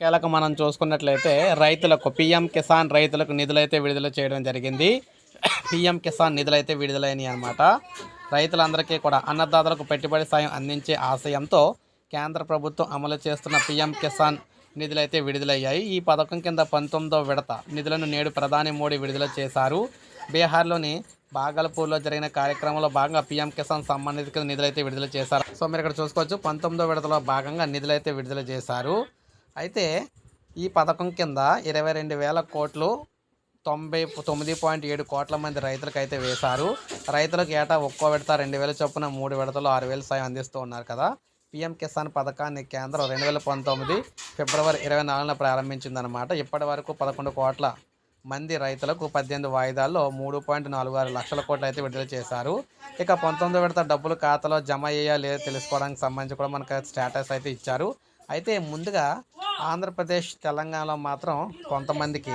కీలక మనం చూసుకున్నట్లయితే రైతులకు పిఎం కిసాన్ రైతులకు నిధులైతే విడుదల చేయడం జరిగింది. పిఎం కిసాన్ నిధులైతే విడుదలైనవి అనమాట రైతులందరికీ కూడా అన్నదాతలకు పెట్టుబడి సాయం అందించే ఆశయంతో కేంద్ర ప్రభుత్వం అమలు చేస్తున్న పిఎం కిసాన్ నిధులైతే విడుదలయ్యాయి. ఈ పథకం కింద పంతొమ్మిదో విడత నిధులను నేడు ప్రధాని మోడీ విడుదల చేశారు. బీహార్లోని బాగల్పూర్లో జరిగిన కార్యక్రమంలో భాగంగా పీఎం కిసాన్ సంబంధిత నిధులైతే విడుదల చేశారు. సో మీరు ఇక్కడ చూసుకోవచ్చు పంతొమ్మిదో విడతలో భాగంగా నిధులైతే విడుదల చేశారు. అయితే ఈ పథకం కింద ఇరవై రెండు వేల కోట్లు తొంభై తొమ్మిది పాయింట్ ఏడు కోట్ల మంది రైతులకు అయితే వేశారు. రైతులకు ఏటా ఒక్కో విడత రెండు వేల చొప్పున మూడు విడతలు ఆరు వేల సాయం అందిస్తూ ఉన్నారు కదా. పీఎం కిసాన్ పథకాన్ని కేంద్రం రెండు వేల పంతొమ్మిది ఫిబ్రవరి ఇరవై నాలుగున ప్రారంభించిందనమాట ఇప్పటి వరకు పదకొండు కోట్ల మంది రైతులకు పద్దెనిమిది వాయిదాల్లో మూడు పాయింట్ నాలుగు ఆరు లక్షల కోట్లు అయితే విడుదల చేశారు. ఇక పంతొమ్మిది విడత డబ్బులు ఖాతాలో జమ అయ్యా లేదో తెలుసుకోవడానికి సంబంధించి కూడా మనకు స్టేటస్ అయితే ఇచ్చారు. అయితే ముందుగా ఆంధ్రప్రదేశ్ తెలంగాణలో మాత్రం కొంతమందికి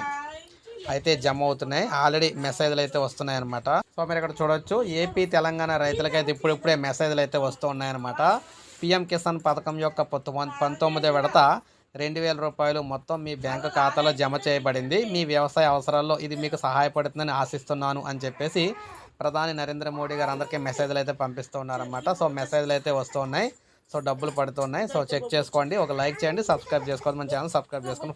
అయితే జమ అవుతున్నాయి ఆల్రెడీ మెసేజ్లు అయితే వస్తున్నాయి అనమాట సో మీరు ఇక్కడ చూడొచ్చు. ఏపీ తెలంగాణ రైతులకైతే ఇప్పుడిప్పుడే మెసేజ్లు అయితే వస్తూ ఉన్నాయన్నమాట పిఎం కిసాన్ పథకం యొక్క పంతొమ్మిదో విడత రెండు వేల రూపాయలు మొత్తం మీ బ్యాంకు ఖాతాలో జమ చేయబడింది. మీ వ్యవసాయ అవసరాల్లో ఇది మీకు సహాయపడుతుందని ఆశిస్తున్నాను అని చెప్పేసి ప్రధాని నరేంద్ర మోడీ గారు అందరికీ మెసేజ్లు అయితే పంపిస్తూ ఉన్నారన్నమాట సో మెసేజ్లు అయితే వస్తూ ఉన్నాయి సో డబ్బులు పడుతున్నాయి. సో చెక్ చేసుకోండి. ఒక లైక్ చేయండి. సబ్స్క్రైబ్ చేసుకోండి మన ఛానల్ సబ్స్క్రైబ్ చేసుకొని